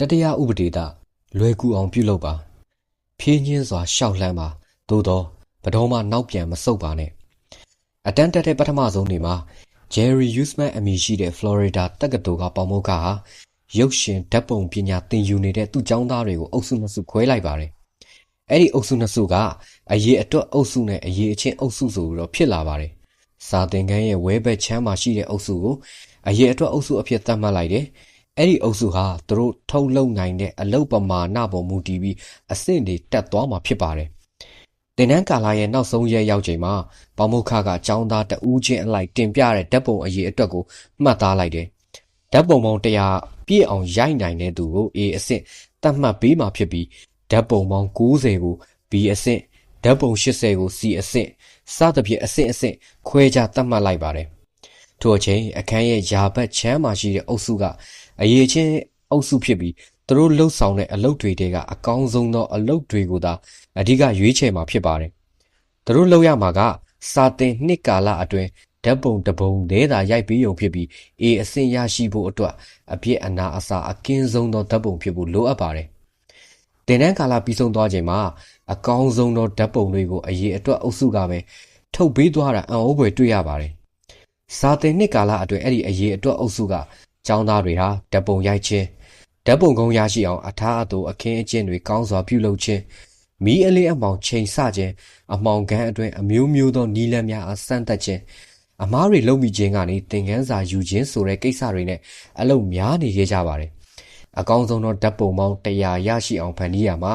တတရားဥပဒေသလွယ်ကူအောင်ပြုလုပ်ပါဖြင်းညင်းစွာရှောက်လှမ်းပါသို့တော့ဘတော်မှနောက်ပြန်မဆုတ်ပါနဲ့အတန်းတက်တဲ့ပထမဆုံးနေမှာ Jerry Usman အမည်ရှိတဲ့ Florida တက္ကသိုလ်ကပေါမုတ်ကဟာ ရုပ်ရှင်ဓာတ်ပုံပညာသင်ယူနေတဲ့သူ့ကျောင်းသားတွေကိုအုပ်စုနှစ်စုခွဲလိုက်ပါတယ်အဲ့ဒီအုပ်စုနှစ်စုကအရေးအတွက်အုပ်စုနဲ့အရေးအချင်းအုပ်စုဆိုပြီးတော့ဖြစ်လာပါတယ်စာသင်ခန်းရဲ့ဝဲဘက်ချမ်းမှာရှိတဲ့အုပ်စုကိုအရေးအတွက်အုပ်စုအဖြစ်သတ်မှတ်လိုက်တယ်အဲ့ဒီအုပ်စုဟာသူတို့ထုတ်လုပ်နိုင်တဲ့အလုပ်ပမာဏပေါ်မူတည်ပြီးအဆင့်တွေတက်သွားမှာဖြစ်ပါတယ်။တင်နန်းကာလာရဲ့နောက်ဆုံးရက်ရောက်ချိန်မှာပေါမုခကចောင်းသားတဦးချင်းအလိုက်တင်ပြတဲ့ဓာတ်ပုံအရေးအတွက်ကိုမှတ်သားလိုက်တယ်။ ဓာတ်ပုံပေါင်း100ပြည့်အောင်ရိုက်နိုင်တဲ့သူကို A အဆင့်သတ်မှတ်ပေးမှာဖြစ်ပြီးဓာတ်ပုံပေါင်း90ကို B အဆင့်ဓာတ်ပုံ80ကို C အဆင့်စသဖြင့်အဆင့်အဆင့်ခွဲခြားသတ်မှတ်လိုက်ပါတယ်။ထို့အချိန်အခန်းရဲ့ယာဘတ်ချမ်းမှာရှိတဲ့အုပ်စုကအရေးချင်းအုပ်စုဖြစ်ပြီးသူတို့လှုပ်ဆောင်တဲ့အလုပ်တွေတဲကအကောင်းဆုံးသောအလုပ်တွေကိုသာအဓိကရွေးချယ်မှာဖြစ်ပါတယ်။သူတို့လှုပ်ရမှာကစာတင်နှစ်ကာလအတွင်း ဓာတ်ပုံတပုံသေးသာရိုက်ပြီးုံဖြစ်ပြီးအေအဆင့်ရရှိဖို့အတွက်အပြည့်အနာအစာအကင်းဆုံးသောဓာတ်ပုံဖြစ်ဖို့လိုအပ်ပါတယ်။တင်နန်းကာလပြီးဆုံးသွားချိန်မှာအကောင်းဆုံးသောဓာတ်ပုံတွေကိုအရေးအတွက်အုပ်စုကပဲထုတ်ပေးသွားတာအံ့ဩဖွယ်တွေ့ရပါတယ်။စာတင်နှစ်ကာလအတွင်းအဲ့ဒီအရေးအတွက်အုပ်စုကကျောင်းသားတွေဟာဓာတ်ပုံရိုက်ခြင်းဓာတ်ပုံကုန်းရရှိအောင်အထားအသို့အခင်းအကျင်းတွေကောင်းစွာပြုလုပ်ခြင်းမီးအလေးအမောင်ချိန်ဆခြင်းအမောင်ကန်းအတွင်းအမျိုးမျိုးသောနီးလန်းများအဆန့်သက်ခြင်း အမားတွေလုံမိခြင်းကနေသင်ခန်းစာယူခြင်းဆိုတဲ့ကိစ္စတွေနဲ့အလုပ်များနေခဲ့ကြပါတယ်။အကောင်းဆုံးသောဓာတ်ပုံပေါင်း100ရရှိအောင်ဖန်တီးရမှာ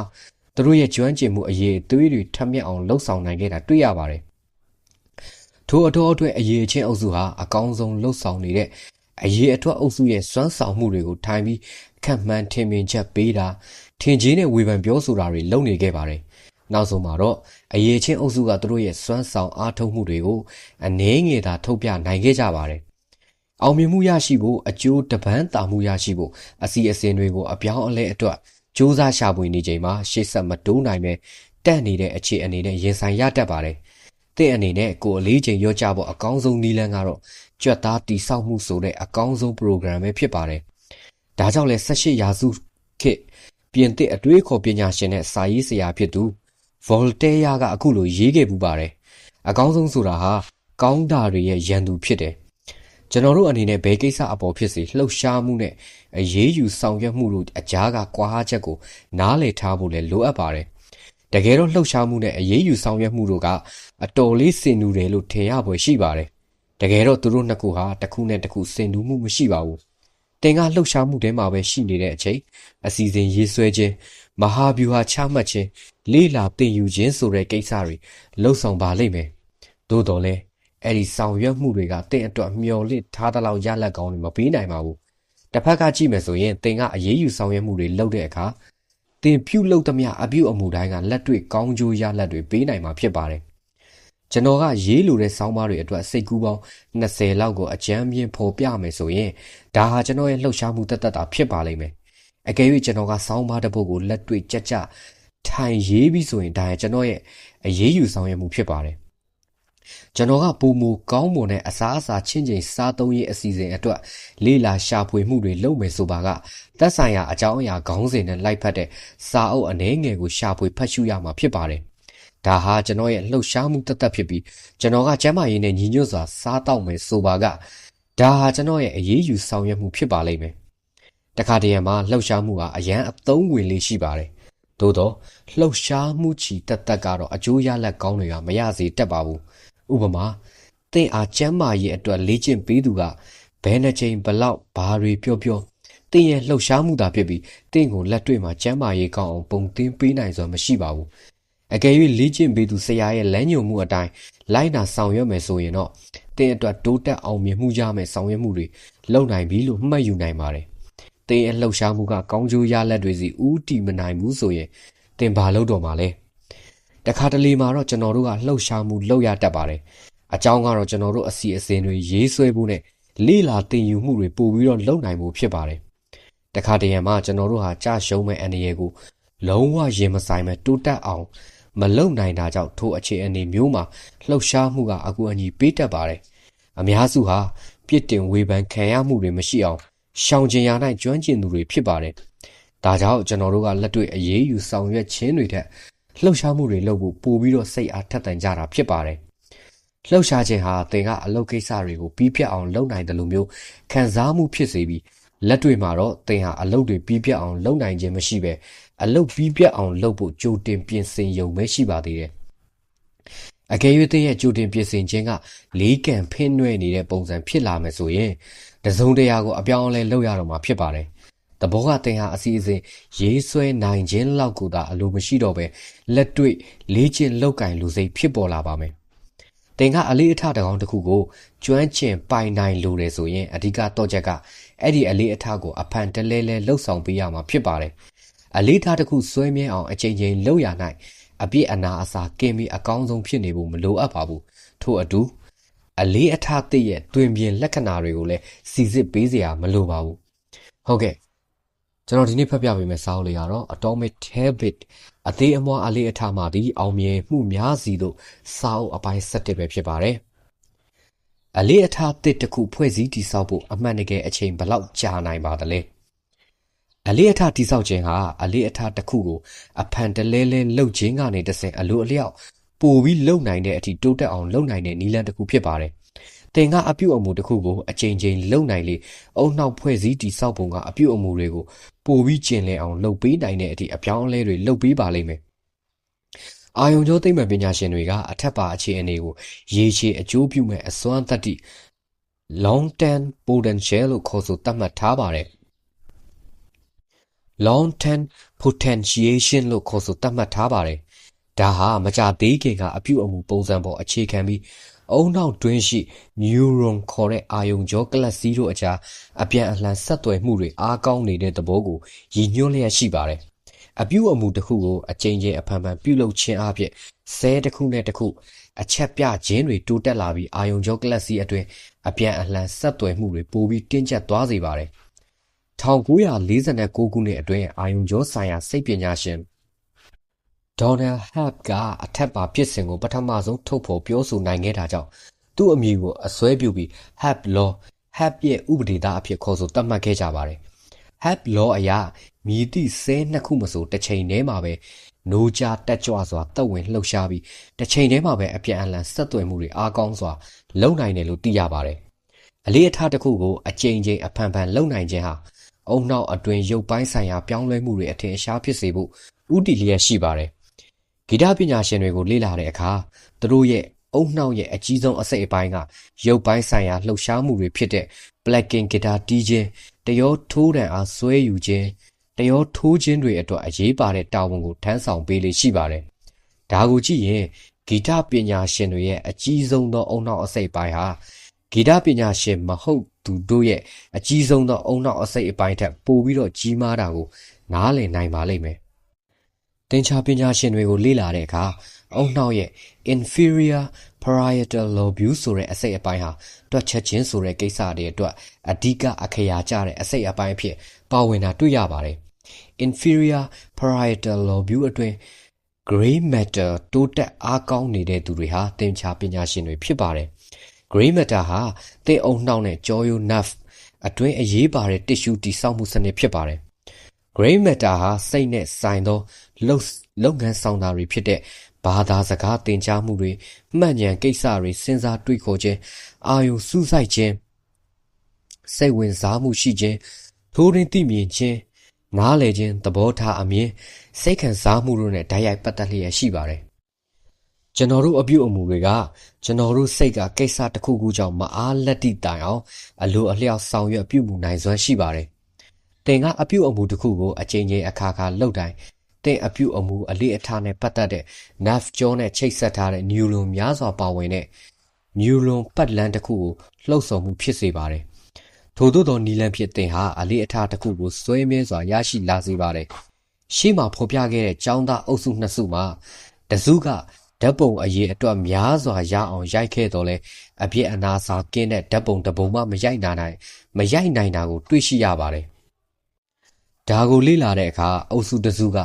သူတို့ရဲ့ကျွမ်းကျင်မှုအရေးအသွေးတွေထပ်မြက်အောင်လှုပ်ဆောင်နိုင်ခဲ့တာတွေ့ရပါတယ်။ထိုအတော်အတွင်းအရေးချင်းအုပ်စုဟာအကောင်းဆုံးလှုပ်ဆောင်နေတဲ့အရေးအထွတ်အုပ်စုရဲ့စွမ်းဆောင်မှုတွေကိုထိုင်ပြီးခန့်မှန်းထင်မြင်ချက်ပေးတာထင်ကြီးနဲ့ဝေဖန်ပြောဆိုတာတွေလုပ်နေခဲ့ပါတယ်။နောက်ဆုံးမှာတော့ အရေးချင်းအုပ်စုကသူတို့ရဲ့စွမ်းဆောင်အားထုတ်မှုတွေကိုအနည်းငယ်သာထုတ်ပြနိုင်ခဲ့ကြပါတယ်။အောင်မြင်မှုရရှိဖို့အကျိုးတပန်းတာမှုရရှိဖို့အစီအစဉ်တွေကိုအပြောင်းအလဲအတွက်စူးစမ်းရှာဖွေနေချိန်မှာရှေ့ဆက်မတိုးနိုင်ပဲတက်နေတဲ့အခြေအနေနဲ့ရင်ဆိုင်ရတတ်ပါတယ်။တဲ့အနေနဲ့ကိုအလေးချိန်ရော့ကြဖို့အကောင်းဆုံးနည်းလမ်းကတော့ကြွက်သားတိဆောက်မှုဆိုတဲ့အကောင်းဆုံး program ပဲဖြစ်ပါတယ်။ဒါကြောင့်လဲ18ရာစုခေတ်ပြင်သစ်အတွေးခေါ်ပညာရှင်နဲ့စာရေးဆရာဖြစ်သူ Voltaire ကအခုလိုရေးခဲ့ပူပါတယ်။အကောင်းဆုံးဆိုတာဟာကောင်းတာတွေရဲ့ရန်သူဖြစ်တယ်။ကျွန်တော်တို့အနေနဲ့ဘယ်ကိစ္စအပေါ်ဖြစ်စေလှုပ်ရှားမှုနဲ့အရေးယူဆောင်ရွက်မှုတို့အကြားကကွာဟချက်ကိုနားလည်ထားဖို့လည်းလိုအပ်ပါတယ်။တကယ်တော့လှုပ်ရှားမှုနဲ့အရေးယူဆောင်ရွက်မှုတို့ကအတော်လေးစင်တူတယ်လို့ထင်ရပွဲရှိပါတယ်တကယ်တော့သူတို့နှစ်ခုဟာတစ်ခုနဲ့တစ်ခုစင်တူမှုမရှိပါဘူးတင်ကလှုပ်ရှားမှုထဲမှာပဲရှိနေတဲ့အချိန်အစီအစဉ်ရေးဆွဲခြင်းမဟာဗျူဟာချမှတ်ခြင်း လေးလာတင်ယူခြင်းဆိုတဲ့ကိစ္စတွေလှုပ်ဆောင်ပါလိမ့်မယ်သို့တော်လဲအဲ့ဒီဆောင်ရွက်မှုတွေကတင့်အတွက်မျော်လင့်ထားတဲ့လောက်ရလက်ကောင်းတွေမပေးနိုင်ပါဘူးတစ်ဖက်ကကြည့်မယ်ဆိုရင်တင်ကအရေးယူဆောင်ရွက်မှုတွေလုပ်တဲ့အခါတင်ပြုတ်လုပ်သမျှအပြုတ်အမူတိုင်းကလက်တွေ့ကောင်းကျိုးရလက်တွေပေးနိုင်မှာဖြစ်ပါတယ်ကျွန်တော်ကရေးလိုတဲ့ဆောင်းပါးတွေအတွက်စိတ်ကူးပေါင်း20လောက်ကိုအကြမ်းပြင်းဖော်ပြမယ်ဆိုရင်ဒါဟာကျွန်တော်ရဲ့လှုပ်ရှားမှုတသက်တာဖြစ်ပါလိမ့်မယ်။အကယ်၍ကျွန်တော်ကဆောင်းပါးတစ်ပုဒ်ကိုလက်တွေ့ကြကြ ထိုင်ရေးပြီးဆိုရင်ဒါရဲ့ကျွန်တော်ရဲ့အရေးယူဆောင်ရွက်မှုဖြစ်ပါတယ်။ကျွန်တော်ကပုံမူကောင်းမွန်တဲ့အစားအစာချင်းချင်းစားသုံးရေးအစီအစဉ်အတွက်လေးလာရှာဖွေမှုတွေလုပ်မယ်ဆိုပါကသက်ဆိုင်ရာအကြောင်းအရာခေါင်းစဉ်နဲ့လိုက်ဖက်တဲ့စာအုပ်အနှဲငယ်ကိုရှာဖွေဖတ်ရှုရမှာဖြစ်ပါတယ်။ဒါဟာကျွန်တော်ရဲ့လှုပ်ရှားမှုတသက်ဖြစ်ပြီးကျွန်တော်ကကျမ်းမာရေးနဲ့ညီညွတ်စွာစားတောက်မယ်ဆိုပါကဒါဟာကျွန်တော်ရဲ့အရေးယူဆောင်ရွက်မှုဖြစ်ပါလိမ့်မယ်။တခါတရံမှာလှုပ်ရှားမှုဟာအရန်အသုံးဝင်လေးရှိပါတယ်။ သို့တော့လှုပ်ရှားမှုချီတက်တက်ကတော့အကျိုးရလက်ကောင်းတွေကမရစေတတ်ပါဘူး။ဥပမာသင်အားကျမ်းမာရေးအတွက်လေ့ကျင့်ပေးသူကဘယ်နှချိန်ဘလောက်ဘာတွေပြောပြောသင်ရဲ့လှုပ်ရှားမှုသာဖြစ်ပြီးသင်ကိုလက်တွေ့မှာကျမ်းမာရေးကောင်းအောင်ပုံသင်ပေးနိုင်စွာမရှိပါဘူးအကယ်၍လေ့ကျင့်ပေးသူဆရာရဲ့လမ်းညွှန်မှုအတိုင်းလိုက်နာဆောင်ရွက်မယ်ဆိုရင်တော့တင်အတွက်တိုးတက်အောင်မြင်မှုရမယ်ဆောင်ရွက်မှုတွေလုပ်နိုင်ပြီလို့မှတ်ယူနိုင်ပါတယ်။ တင်ရဲ့လှုပ်ရှားမှုကကောင်းကျိုးရလက်တွေစီဥတီမနိုင်ဘူးဆိုရင်တင်ဘာလုပ်တော့မှာလဲ။တခါတလေမှာတော့ကျွန်တော်တို့ကလှုပ်ရှားမှုလုပ်ရတတ်ပါတယ်။အကြောင်းကတော့ကျွန်တော်တို့အစီအစဉ်တွေရေးဆွဲဖို့နဲ့လေ့လာသင်ယူမှုတွေပို့ပြီးတော့လုပ်နိုင်ဖို့ဖြစ်ပါတယ်။တခါတရံမှာကျွန်တော်တို့ဟာကြာရှုံးမဲ့အနေရကိုလုံးဝရင်မဆိုင်မဲ့တိုးတက်အောင်မလုံနိုင်တာကြောင့်ထိုအခြေအနေမျိုးမှာလှုပ်ရှားမှုကအကူအညီပေးတတ်ပါတယ်။အများစုဟာပြစ်တင်ဝေဖန်ခံရမှုတွေမရှိအောင် ရှောင်ကျင်ရာ၌ကျွမ်းကျင်သူတွေဖြစ်ပါတယ်။ဒါကြောင့်ကျွန်တော်တို့ကလက်တွေ့အရေးယူဆောင်ရွက်ခြင်းတွေထက်လှုပ်ရှားမှုတွေလုပ်ဖို့ပို့ပြီးတော့စိတ်အားထက်သန်ကြတာဖြစ်ပါတယ်။လှုပ်ရှားခြင်းဟာသင်ကအလုပ်ကိစ္စတွေကိုပြီးပြတ်အောင်လုပ်နိုင်တယ်လို့မျိုးခံစားမှုဖြစ်စေပြီးလက်တွေ့မှာတော့သင်ဟာအလုပ်တွေပြီးပြတ်အောင်လုပ်နိုင်ခြင်းမရှိပဲအလုပ်ပြီးပြတ်အောင်လုပ်ဖို့ကြိုတင်ပြင်ဆင်ရုံပဲရှိပါသေးတယ်။အကယ်၍သင်ရဲ့ကြိုတင်ပြင်ဆင်ခြင်းကလေးကံဖင်းနွဲ့နေတဲ့ပုံစံဖြစ်လာမယ်ဆိုရင် တစုံတရာကိုအပြောင်းအလဲလုပ်ရတော့မှာဖြစ်ပါတယ်။တဘောကသင်ဟာအစီအစဉ်ရေးဆွဲနိုင်ခြင်းလောက်ကိုသာအလိုမရှိတော့ပဲလက်တွေ့လေးကျင့်လောက်ကင်လူစိတ်ဖြစ်ပေါ်လာပါမယ်။သင်ကအလေးအထတကောင်တစ်ခုကိုကျွမ်းကျင်ပိုင်နိုင်လိုတယ်ဆိုရင်အဓိကတော့ချက်ကအဲ့ဒီအလေးအထကိုအဖန်တလဲလဲလှုပ်ဆောင်ပေးရမှာဖြစ်ပါတယ်။အလေးထားတစ်ခုစွဲမြဲအောင်အချိန်ချင်းလှုပ်ရနိုင်အပြည့်အနာအစာကင်းပြီးအကောင်းဆုံးဖြစ်နေဖို့မလိုအပ်ပါဘူး။ထို့အတူ အလေးအထားသည့်ရဲ့တွင်ပြင်လက္ခဏာတွေကိုလည်းစီစစ်ပေးစရာမလိုပါဘူး။ဟုတ်ကဲ့ကျွန်တော်ဒီနေ့ဖတ်ပြပေးမယ့်စာအုပ်လေးကတော့ Atomic Habit အသေးအမွှားအလေးအထားမှဒီအောင်မြင်မှုများစီတို့စာအုပ်အပိုင်း7ပဲဖြစ်ပါတယ်။အလေးအထားတစ်တစ်ခုဖွဲ့စည်းတည်ဆောက်ဖို့အမှန်တကယ်အချိန်ဘယ်လောက်ကြာနိုင်ပါသလဲအလေးအထားတည်ဆောက်ခြင်းဟာအလေးအထားတစ်ခုကိုအဖန်တလဲလဲလှုပ်ခြင်းကနေတဆင့်အလိုအလျောက် ပိုပြီးလှုပ်နိုင်တဲ့အထိတိုးတက်အောင်လှုပ်နိုင်တဲ့နည်းလမ်းတစ်ခုဖြစ်ပါတယ်။သင်ကအပြုတ်အမူတစ်ခုကိုအချိန်ချင်းလှုပ်နိုင်လေအုံနောက်ဖွဲ့စည်းတည်ဆောက်ပုံကအပြုတ်အမူတွေကိုပိုပြီးကျင်လည်အောင်လှုပ်ပေးနိုင်တဲ့အထိအပြောင်းအလဲတွေလှုပ်ပေးပါလိမ့်မယ်။အာယုံကြောသိမ္မာပညာရှင်တွေကအထက်ပါအခြေအနေကိုရေရှည်အကျိုးပြုမဲ့အစွမ်းသတ္တိ long term potential လို့ခေါ်ဆိုသတ်မှတ်ထားပါတယ်။ long term potentiation လို့ခေါ်ဆိုသတ်မှတ်ထားပါတယ်။ ဒါဟာမကြသေးခင်ကအပြုအမူပုံစံပေါ်အခြေခံပြီးအုံနောက်တွင်းရှိ neuron ခေါ်တဲ့အာယုံကြောကလပ်စည်းတို့အကြားအပြန်အလှန်ဆက်သွယ်မှုတွေအားကောင်းနေတဲ့သဘောကိုရည်ညွှန်းလျက်ရှိပါတယ်။အပြုအမူတစ်ခုကိုအကြိမ်ကြိမ်အဖန်ဖန်ပြုလုပ်ခြင်းအပြင်ဆဲတစ်ခုနဲ့တစ်ခုအချက်ပြခြင်းတွေတိုးတက်လာပြီးအာယုံကြောကလပ်စီအတွင်းအပြန်အလှန်ဆက်သွယ်မှုတွေပိုပြီးတင်းကျပ်သွားစေပါတယ်။1949ခုနှစ်အတွင်းအာယုံကြောဆိုင်ရာစိတ်ပညာရှင် ဒေါ်နယ်ဟပ်ကအထက်ပါဖြစ်စဉ်ကိုပထမဆုံးထုတ်ဖော်ပြောဆိုနိုင်ခဲ့တာကြောင့်သူ့အမည်ကိုအစွဲပြုပြီး Hab Law Hab ရဲ့ဥပဒေသားအဖြစ်ခေါ်ဆိုသတ်မှတ်ခဲ့ကြပါတယ်။ Hab Law အရမည်သည့်ဆဲနှစ်ခုမဆိုတစ်ချိန်တည်းမှာပဲနိုးကြားတက်ကြွစွာသက်ဝင်လှုပ်ရှားပြီးတစ်ချိန်တည်းမှာပဲအပြန်အလှန်ဆက်သွယ်မှုတွေအားကောင်းစွာလုပ်နိုင်တယ်လို့သိရပါတယ်။အလေးအထားတစ်ခုကိုအကြိမ်ကြိမ်အဖန်ဖန်လုပ်နိုင်ခြင်းဟာအုံနောက်အတွင်ရုပ်ပိုင်းဆိုင်ရာပြောင်းလဲမှုတွေအထင်အရှားဖြစ်စေဖို့ဥတီလျက်ရှိပါတယ်။ ဂီတပညာရှင်တွေကိုလေ့လာတဲ့အခါသူတို့ရဲ့အုံနှောက်ရဲ့အကြီးဆုံးအစိတ်အပိုင်းကရုပ်ပိုင်းဆိုင်ရာလှုပ်ရှားမှုတွေဖြစ်တဲ့ plucking ဂီတာတီးခြင်းတရောထိုးတံအားဆွဲယူခြင်းတရောထိုးခြင်းတွေအတွက်အရေးပါတဲ့တာဝန်ကိုထမ်းဆောင်ပေးလေရှိပါတယ်။ဒါကိုကြည့်ရင်ဂီတပညာရှင်တွေရဲ့အကြီးဆုံးသောအုံနောက်အစိတ်ပိုင်းဟာဂီတပညာရှင်မဟုတ်သူတို့ရဲ့အကြီးဆုံးသောအုံနောက်အစိတ်အပိုင်းထက်ပိုပြီးတော့ကြီးမားတာကိုနားလည်နိုင်ပါလိမ့်မယ်။ တင်ချာပညာရှင်တွေကိုလေ့လာတဲ့အခါအုံနောက်ရဲ့ inferior parietal lobe ဆိုတဲ့အစိတ်အပိုင်းဟာတွက်ချက်ခြင်းဆိုတဲ့ကိစ္စတွေအတွက်အဓိကအခရာကျတဲ့အစိတ်အပိုင်းအဖြစ်ပါဝင်တာတွေ့ရပါတယ်။ inferior parietal lobe အတွင်း gray matter တိုးတက်အားကောင်းနေတဲ့သူတွေဟာသင်္ချာပညာရှင်တွေဖြစ်ပါတယ်။ gray matter ဟာသင်အုံနှောက်နဲ့ကြောရိုး nerve အတွင်းအရေးပါတဲ့ tissue တိစောက်မှုစနစ်ဖြစ်ပါတယ်။ gray matter ဟာစိတ်နဲ့ဆိုင်သော လုပ်လုပ်ငန်းဆောင်တာတွေဖြစ်တဲ့ဘာသာစကားသင်ကြားမှုတွေမှတ်ဉာဏ်ကိစ္စတွေစဉ်းစားတွေးခေါ်ခြင်းအာယုစူးစိုက်ခြင်းစိတ်ဝင်စားမှုရှိခြင်းထိုးရင်းသိမြင်ခြင်းနားလည်ခြင်းသဘောထားအမြင်စိတ်ခံစားမှုတို့နဲ့ဓာတ်ရိုက်ပတ်သက်လျက်ရှိပါတယ်ကျွန်တော်တို့အပြုအမူတွေကကျွန်တော်တို့စိတ်ကကိစ္စတစ်ခုခုကြောင့်မအားလက်တိတိုင်အောင်အလိုအလျောက်ဆောင်ရွက်ပြုမှုနိုင်စွမ်းရှိပါတယ်။သင်ကအပြုအမူတစ်ခုကိုအချိန်ချင်းအခါခါလုပ်တိုင်း သင်အပြုအမူအလေးအထားနဲ့ပတ်သက်တဲ့ nerve ကြောနဲ့ချိတ်ဆက်ထားတဲ့ neuron များစွာပါဝင်တဲ့ neuron ပတ်လန်းတစ်ခုကိုလှုပ်ဆောင်မှုဖြစ်စေပါတယ်။ထို့သောသောနီလန်ဖြစ်သင်ဟာအလေးအထားတစ်ခုကိုစွဲမြဲစွာရရှိလာစေပါတယ်။ရှေ့မှာဖော်ပြခဲ့တဲ့ចောင်းသားအုပ်စုနှစ်စုမှာတစုကဓာတ်ပုံအရေးအတွက်များစွာရအောင်ရိုက်ခဲ့တော့လဲအပြည့်အနာစာကင်းတဲ့ဓာတ်ပုံတစ်ပုံမှမရိုက်နိုင်နိုင်မရိုက်နိုင်တာကိုတွေ့ရှိရပါတယ်ဒါကိုလေ့လာတဲ့အခါအုပ်စုတစ်စုက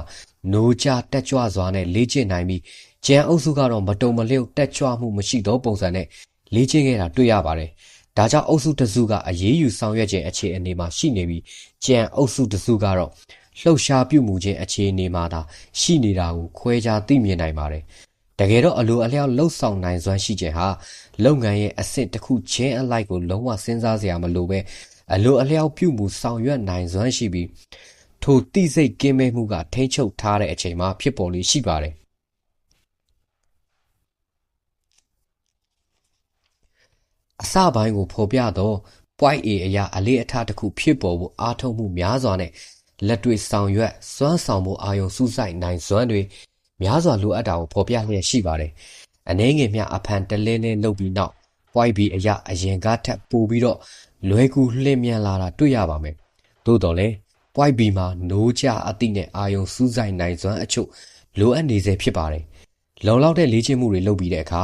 နိုးကြတက်ကြွစွာနဲ့လေ့ကျင့်နိုင်ပြီးကျန်အုပ်စုကတော့မတုံမလျော့တက်ကြွမှုမရှိသောပုံစံနဲ့လေ့ကျင့်ခဲ့တာတွေ့ရပါတယ်။ဒါကြောင့်အုပ်စုတစ်စုကအရေးယူဆောင်ရွက်ခြင်းအခြေအနေမှာရှိနေပြီးကျန်အုပ်စုတစ်စုကတော့လှုပ်ရှားပြုမှုခြင်းအခြေအနေမှာသာရှိနေတာကိုခွဲခြားသိမြင်နိုင်ပါတယ်။တကယ်တော့အလိုအလျောက်လှုပ်ဆောင်နိုင်စွမ်းရှိခြင်းဟာလုပ်ငန်းရဲ့အဆင့်တစ်ခုချင်းအလိုက်ကိုလုံးဝစဉ်းစားစရာမလိုပဲအလိုအလျောက်ပြုမှုဆောင်ရွက်နိုင်စွမ်းရှိပြီး ထိုတိစိတ်ကင်းမဲ့မှုကထိမ့်ချုပ်ထားတဲ့အချိန်မှာဖြစ်ပေါ်လေးရှိပါတယ်အစပိုင်းကိုဖော်ပြတော့ point A အရာအလေးအထားတစ်ခုဖြစ်ပေါ်ဖို့အားထုတ်မှုများစွာနဲ့လက်တွေ့ဆောင်ရွက်စွမ်းဆောင်မှုအာယုံစူးစိုက်နိုင်စွမ်းတွေများစွာလိုအပ်တာကိုဖော်ပြလျက်ရှိပါတယ်။အနှဲငယ်မြအဖန်တလဲလဲလုပ်ပြီးနောက် point B အရာအရင်ကထက်ပိုပြီးတော့လွယ်ကူလျင်မြန်လာတာတွေ့ရပါမယ်။သို့တော်လည်း point B မှာနိုးကြအသည့်နဲ့အာယုံစူးစိုက်နိုင်စွမ်းအချို့လိုအပ်နေစေဖြစ်ပါတယ်။လုံလောက်တဲ့လေ့ကျင့်မှုတွေလုပ်ပြီးတဲ့အခါ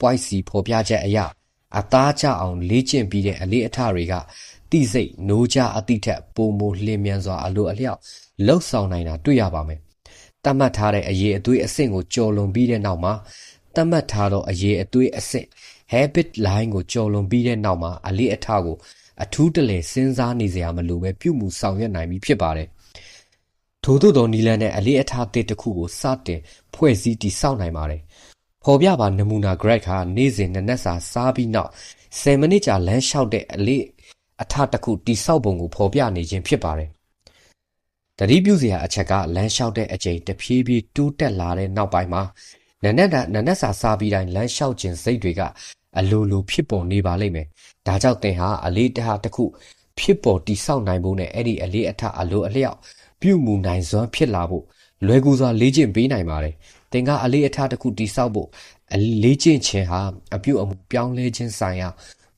point C ဖော်ပြချက်အရာအသားကျအောင်လေ့ကျင့်ပြီးတဲ့အလေးအထတွေကတိစိတ်နိုးကြအသည့်ထက်ပိုမိုလျင်မြန်စွာအလိုအလျောက်လှုပ်ဆောင်နိုင်တာတွေ့ရပါမယ်။တတ်မှတ်ထားတဲ့အရေးအသွေးအဆင့်ကိုကျော်လွန်ပြီးတဲ့နောက်မှာတတ်မှတ်ထားသောအရေးအသွေးအဆင့် habit line ကိုကျော်လွန်ပြီးတဲ့နောက်မှာအလေးအထကို အထူးတလဲစဉ်းစားနေစရာမလိုပဲပြုမှုဆောင်ရွက်နိုင်ပြီဖြစ်ပါတယ်။ထို့သောသောနီလန်နဲ့အလေးအထားတစ်ခုကိုစတင်ဖွဲ့စည်းတည်ဆောက်နိုင်ပါတယ်။ဖော်ပြပါနမူနာ Greg ဟာနေ့စဉ်နနက်စာစားပြီးနောက်10မိနစ်ကြာလမ်းလျှောက်တဲ့အလေးအထားတစ်ခုတိဆောက်ပုံကိုဖော်ပြနေခြင်းဖြစ်ပါတယ်။တတိပြုစရာအချက်ကလမ်းလျှောက်တဲ့အချိန်တဖြည်းဖြည်းတိုးတက်လာတဲ့နောက်ပိုင်းမှာနနက်နနက်စာစားပြီးတိုင်းလမ်းလျှောက်ခြင်းစိတ်တွေက အလိုလိုဖြစ်ပေါ်နေပါလိမ့်မယ်။ဒါကြောင့်သင်ဟာအလေးတဟာတစ်ခုဖြစ်ပေါ်တိဆောက်နိုင်ဖို့နဲ့အဲ့ဒီအလေးအထအလိုအလျောက်ပြုမှုနိုင်စွမ်းဖြစ်လာဖို့လွယ်ကူစွာလေ့ကျင့်ပေးနိုင်ပါတယ်။သင်ကအလေးအထတစ်ခုတိဆောက်ဖို့လေ့ကျင့်ခြင်းဟာအပြုအမူပြောင်းလဲခြင်းဆိုင်ရာ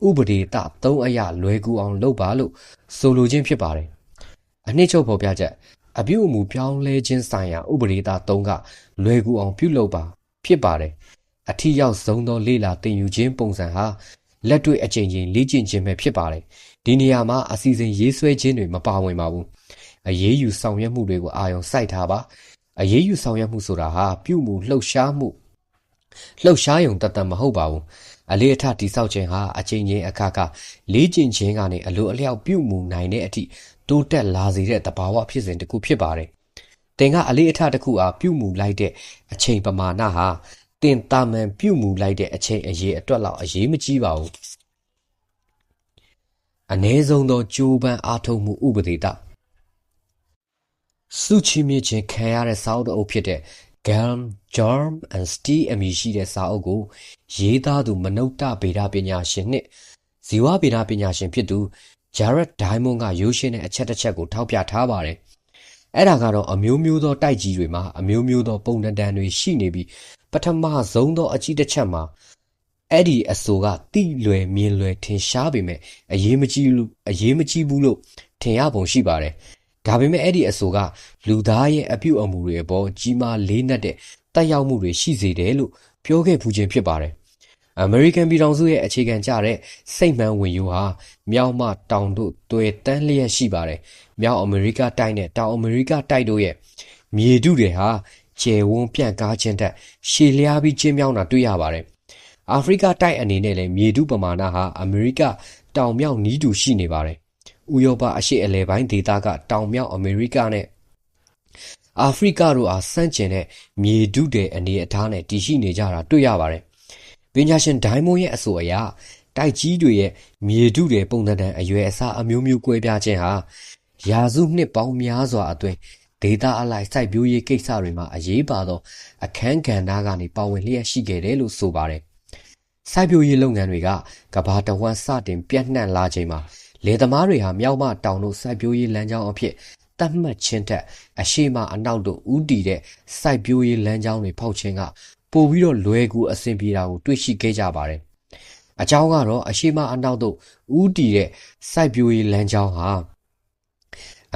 ဥပဒေတသုံးအရာလွယ်ကူအောင်လုပ်ပါလို့ဆိုလိုခြင်းဖြစ်ပါတယ်။အနှစ်ချုပ်ဖော်ပြချက်အပြုအမူပြောင်းလဲခြင်းဆိုင်ရာဥပဒေသား၃ကလွယ်ကူအောင်ပြုလုပ်ပါဖြစ်ပါတယ် အထီရောက်ဆုံးသောလေလာတင်ယူခြင်းပုံစံဟာလက်တွေ့အကြိမ်ကြိမ်လေ့ကျင့်ခြင်းပဲဖြစ်ပါတယ်ဒီနေရာမှာအစီအစဉ်ရေးဆွဲခြင်းတွေမပါဝင်ပါဘူးအရေးယူဆောင်ရွက်မှုတွေကိုအာရုံစိုက်ထားပါအရေးယူဆောင်ရွက်မှုဆိုတာဟာပြုမှုလှုပ်ရှားမှုလှုပ်ရှားယုံတတ်တမဟုတ်ပါဘူးအလေးအထတိဆောက်ခြင်းဟာအချိန်ချင်းအခါခါလေ့ကျင့်ခြင်းကနေအလိုအလျောက်ပြုမှုနိုင်တဲ့အထိတိုးတက်လာစေတဲ့သဘာဝဖြစ်စဉ်တစ်ခုဖြစ်ပါတယ်။တင်ကအလေးအထတစ်ခုအားပြုမှုလိုက်တဲ့အချိန်ပမာဏဟာ တင်တာမန်ပြုမှုလိုက်တဲ့အချိန်အရေးအတွက်လောက်အရေးမကြီးပါဘူး။အ ਨੇ ဆုံးသောကြိုးပမ်းအားထုတ်မှုဥပဒေတာစုချီမြင့်ခြင်းခံရတဲ့စာအုပ်တစ်အုပ်ဖြစ်တဲ့ Galm, Germ and Steel အမည်ရှိတဲ့စာအုပ်ကို ရေးသားသူ မနုဿဗေဒပညာရှင်နှင့်ဇီဝဗေဒပညာရှင်ဖြစ်သူ Jared Diamond ကရိုးရှင်းတဲ့အချက်တစ်ချက်ကိုထောက်ပြထားပါတယ်။အဲ့ဒါကတော့အမျိုးမျိုးသောတိုက်ကြီးတွေမှာအမျိုးမျိုးသောပုံတံတန်တွေရှိနေပြီး ပထမဆုံးသောအကြီးတစ်ချက်မှာအဲ့ဒီအဆိုကတိလွယ်မြင်လွယ်ထင်ရှားပေမဲ့အရေးမကြီးလို့အရေးမကြီးဘူးလို့ထင်ရပုံရှိပါတယ်။ဒါပေမဲ့အဲ့ဒီအဆိုကလူသားရဲ့အပြုအမူတွေအပေါ်ကြီးမားလေးနက်တဲ့တက်ရောက်မှုတွေရှိစေတယ်လို့ပြောခဲ့ဖူးခြင်းဖြစ်ပါတယ်။ American ပြည်ထောင်စုရဲ့အခြေခံကျတဲ့စိတ်မှန်ဝင်ယူဟာမြောက်မတောင်တို့တွေ့တန်းလျက်ရှိပါတယ်။မြောက်အမေရိကတိုက်နဲ့တောင်အမေရိကတိုက်တို့ရဲ့မြေထုတွေဟာ ကျယ်ဝန်းပြန့်ကားခြင်းတက်ရှည်လျားပြီးကျင်းမြောင်းတာတွေ့ရပါတယ်။အာဖရိကတိုက်အနေနဲ့လည်းမြေထုပမာဏဟာအမေရိကတောင်မြောက်နီးတူရှိနေပါတယ်။ဥရောပအရှေ့အလယ်ပိုင်းဒေသကတောင်မြောက်အမေရိကနဲ့အာဖရိကတို့အားဆန့်ကျင်တဲ့မြေထုတဲ့အနေအထားနဲ့တည်ရှိနေကြတာတွေ့ရပါတယ်။ပညာရှင်ဒိုင်းမွန်ရဲ့အဆိုအရတိုက်ကြီးတွေရဲ့မြေထုတဲ့ပုံသဏ္ဍာန်အရွယ်အစားအမျိုးမျိုးကွဲပြားခြင်းဟာရာစုနှစ်ပေါင်းများစွာအတွင်း ဒေတာအလိုက်စိုက်ပျိုးရေးကိစ္စတွေမှာအရေးပါသောအခန်းကဏ္ဍကနေပါဝင်လျက်ရှိခဲ့တယ်လို့ဆိုပါတယ်။စိုက်ပျိုးရေးလုပ်ငန်းတွေကကဘာတဝမ်းစတင်ပြန့်နှံ့လာချိန်မှာလယ်သမားတွေဟာမြောက်မတောင်တို့စိုက်ပျိုးရေးလမ်းကြောင်းအဖြစ်တတ်မှတ်ခြင်းထက်အရှိမအနောက်တို့ဥတီတဲ့စိုက်ပျိုးရေးလမ်းကြောင်းတွေဖောက်ခြင်းကပိုပြီးတော့လွယ်ကူအဆင်ပြေတာကိုတွေ့ရှိခဲ့ကြပါတယ်။အကြောင်းကတော့အရှိမအနောက်တို့ဥတီတဲ့စိုက်ပျိုးရေးလမ်းကြောင်းဟာ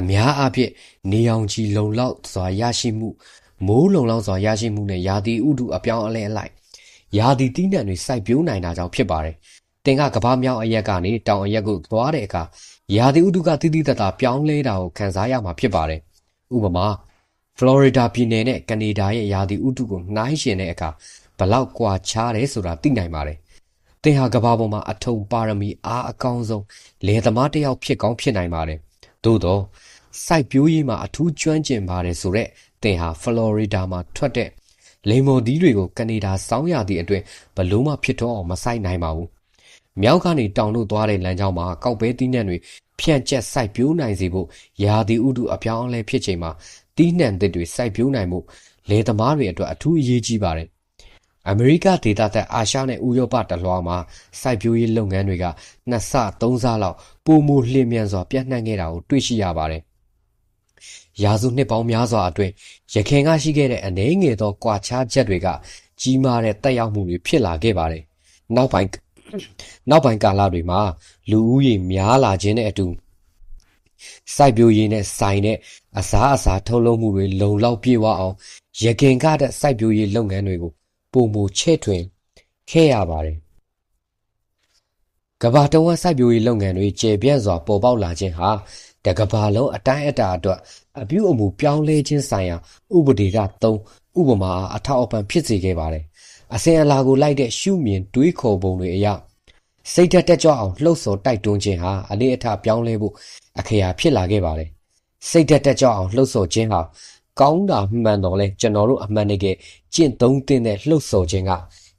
အများအားဖြင့်နေရောင်ခြည်လုံလောက်စွာရရှိမှုမိုးလုံလောက်စွာရရှိမှုနဲ့ရာသီဥတုအပြောင်းအလဲအလိုက်ရာသီသီးနှံတွေစိုက်ပျိုးနိုင်တာကြောင့်ဖြစ်ပါတယ်။တင်ကကဘာမြောင်းအရက်ကနေတောင်အရက်ကိုသွားတဲ့အခါရာသီဥတုကတိတိတတ်တာပြောင်းလဲတာကိုခံစားရမှာဖြစ်ပါတယ်။ဥပမာဖလော်ရီဒါပြည်နယ်နဲ့ကနေဒါရဲ့ရာသီဥတုကိုနှိုင်းယှဉ်တဲ့အခါဘလောက်ကွာခြားတယ်ဆိုတာသိနိုင်ပါတယ်။သင်ဟာကဘာပေါ်မှာအထုံပါရမီအားအကောင်းဆုံးလယ်သမားတစ်ယောက်ဖြစ်ကောင်းဖြစ်နိုင်ပါတယ်။ သို့တော့စိုက်ပျိုးရေးမှာအထူးကျွမ်းကျင်ပါတယ်ဆိုတော့သင်ဟာဖလော်ရီဒါမှာထွက်တဲ့လိမ္မော်သီးတွေကိုကနေဒါစောင်းရသည့်အတွင်းဘလို့မှဖြစ်တော့အောင်မဆိုင်နိုင်ပါဘူး။မြောက်ကနေတောင်လို့သွားတဲ့လမ်းကြောင်းမှာကောက်ပဲတီးနှံတွေဖြန့်ကျက်စိုက်ပျိုးနိုင်စေဖို့ရာသီဥတုအပြောင်းအလဲဖြစ်ချိန်မှာတီးနှံသစ်တွေစိုက်ပျိုးနိုင်မှုလယ်သမားတွေအတွက်အထူးအရေးကြီးပါတယ်။အမေရိကဒေသသက်အာရှနဲ့ဥရောပတလွှားမှာစိုက်ပျိုးရေးလုပ်ငန်းတွေကနှစ်ဆသုံးဆလောက် ပိုမိုလျင်မြန်စွာပြန့်နှံ့ခဲ့တာကိုတွေ့ရှိရပါတယ်။ရာစုနှစ်ပေါင်းများစွာအတွင်းရခင်ကရှိခဲ့တဲ့အနေငယ်သောကွာခြားချက်တွေကကြီးမားတဲ့တက်ရောက်မှုတွေဖြစ်လာခဲ့ပါတယ်။နောက်ပိုင်းနောက်ပိုင်းကာလတွေမှာလူဦးရေများလာခြင်းနဲ့အတူစိုက်ပျိုးရေးနဲ့ဆိုင်တဲ့အစားအစာထုတ်လုပ်မှုတွေလုံလောက်ပြည့်ဝအောင်ရခင်ကတဲ့စိုက်ပျိုးရေးလုပ်ငန်းတွေကိုပုံမူချဲ့ထွင်ခဲ့ရပါတယ် ကဘာတဝက်စိုက်ပျိုးရေးလုပ်ငန်းတွေကျေပြန့်စွာပေါ်ပေါက်လာခြင်းဟာတကဘာလုံးအတိုင်းအတာအတွက်အပြုအမူပြောင်းလဲခြင်းဆိုင်ရာဥပဒေက3ဥပမာအထောက်အပံ့ဖြစ်စေခဲ့ပါတယ်အစဉ်အလာကိုလိုက်တဲ့ရှုမြင်တွေးခေါ်ပုံတွေအရစိတ်ဓာတ်တက်ကြွအောင်လှုပ်ဆော်တိုက်တွန်းခြင်းဟာအလေးအထားပြောင်းလဲဖို့အခရာဖြစ်လာခဲ့ပါတယ်စိတ်ဓာတ်တက်ကြွအောင်လှုပ်ဆော်ခြင်းဟာကောင်းတာမှန်တော့လဲကျွန်တော်တို့အမှန်တကယ်ကျင့်သုံးသင့်တဲ့လှုပ်ဆော်ခြင်းက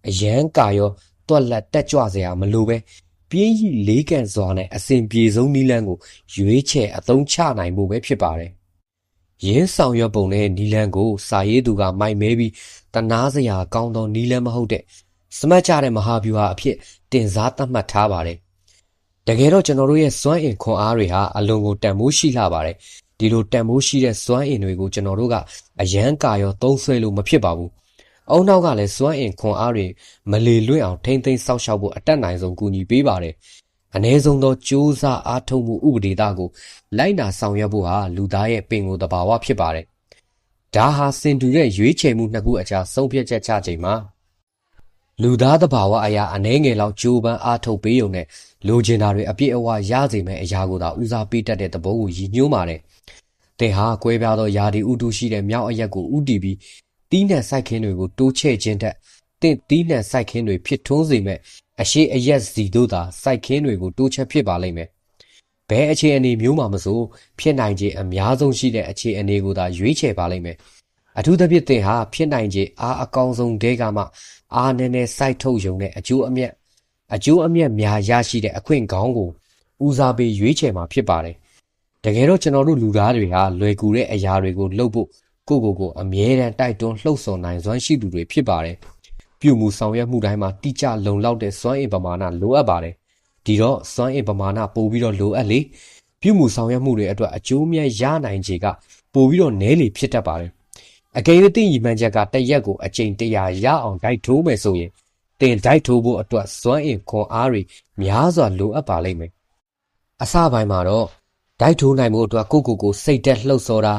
အယံကာရောတွက်လက်တက်ကြွစရာမလိုပဲ ပြင်းရီလေးကန်စွာနဲ့အစဉ်ပြေဆုံးနီးလန်းကိုရွေးချယ်အသုံးချနိုင်မှုပဲဖြစ်ပါတယ်ရင်းဆောင်ရွက်ပုံနဲ့နီလန်ကိုစာရေးသူကမိုက်မဲပြီးတနာစရာကောင်းသောနီလန်မဟုတ်တဲ့စမတ်ကြတဲ့မဟာဗျူဟာအဖြစ်တင်စားသတ်မှတ်ထားပါတယ်။တကယ်တော့ကျွန်တော်တို့ရဲ့စွမ်းအင်ခွန်အားတွေဟာအလွန်ကိုတန်ဖိုးရှိလာပါတယ်။ဒီလိုတန်ဖိုးရှိတဲ့စွမ်းအင်တွေကိုကျွန်တော်တို့ကအယမ်းကာရောသုံးဆွဲလို့မဖြစ်ပါဘူး။ အုံနောက်ကလည်းစွမ်းအင်ခွန်အားတွေမလေလွင့်အောင်ထိမ့်သိမ်းစောက်ရှောက်ဖို့အတက်နိုင်ဆုံးကူညီပေးပါတယ်။အ ਨੇ ဆုံးသောစ조사အားထုတ်မှုဥပဒေသားကိုလိုက်နာဆောင်ရွက်ဖို့ဟာလူသားရဲ့ပင်ကိုယ်တဘာဝဖြစ်ပါတယ်။ဒါဟာစင်တူတဲ့ရွေးချယ်မှုနှစ်ခုအကြားဆုံးဖြတ်ချက်ချချိန်မှာလူသားသဘာဝအရာအနှဲငယ်လောက်ကြိုးပမ်းအားထုတ်ပေးုံနဲ့လိုချင်တာတွေအပြည့်အဝရစေမယ့်အရာကိုသာဦးစားပေးတတ်တဲ့သဘောကိုရည်ညွှန်းပါတယ်။သင်ဟာကွဲပြားသောယာဒီဥတုရှိတဲ့မြောက်အရက်ကိုဥတီပြီး တီးနှံစိုက်ခင်းတွေကိုတိုးချဲ့ခြင်းတက်တင့်တီးနှံစိုက်ခင်းတွေဖြစ်ထွန်းစေမဲ့အရှိအရက်စီတို့သာစိုက်ခင်းတွေကိုတိုးချဲ့ဖြစ်ပါလိမ့်မယ်။ဘဲအခြေအနေမျိုးမှမဆိုဖြစ်နိုင်ခြင်းအများဆုံးရှိတဲ့အခြေအနေကိုသာရွေးချယ်ပါလိမ့်မယ်။အထူးသဖြင့်သင်ဟာဖြစ်နိုင်ခြင်းအားအကောင်းဆုံးတဲကမှအားနည်းနည်းစိုက်ထုတ်ယုံတဲ့အကျိုးအမြတ်အကျိုးအမြတ်များရရှိတဲ့အခွင့်ကောင်းကိုဦးစားပေးရွေးချယ်မှာဖြစ်ပါတယ်။တကယ်တော့ကျွန်တော်တို့လူသားတွေဟာလွယ်ကူတဲ့အရာတွေကိုလုပ်ဖို့ ကိုကိုကိုအမြဲတမ်းတိုက်တွန်းလှုပ်ဆော်နိုင်စွမ်းရှိသူတွေဖြစ်ပါတယ်။ပြုမှုဆောင်ရွက်မှုတိုင်းမှာတိကျလုံလောက်တဲ့စွမ်းအင်ပမာဏလိုအပ်ပါတယ်။ဒီတော့စွမ်းအင်ပမာဏပိုပြီးတော့လိုအပ်လေပြုမှုဆောင်ရွက်မှုတွေအတွက်အကျိုးမြတ်ရနိုင်ခြေကပိုပြီးတော့နည်းလေဖြစ်တတ်ပါတယ်။အကယ်၍တင်ရီမှန်ချက်ကတရက်ကိုအကျိန်တရာရအောင်ဒိုက်ထိုးမယ်ဆိုရင်တင်ဒိုက်ထိုးဖို့အတွက်စွမ်းအင်ခွန်အားတွေများစွာလိုအပ်ပါလိမ့်မယ်အစပိုင်းမှာတော့ဒိုက်ထိုးနိုင်မှုအတွက်ကိုကိုကိုစိတ်တက်လှုပ်စော်တာ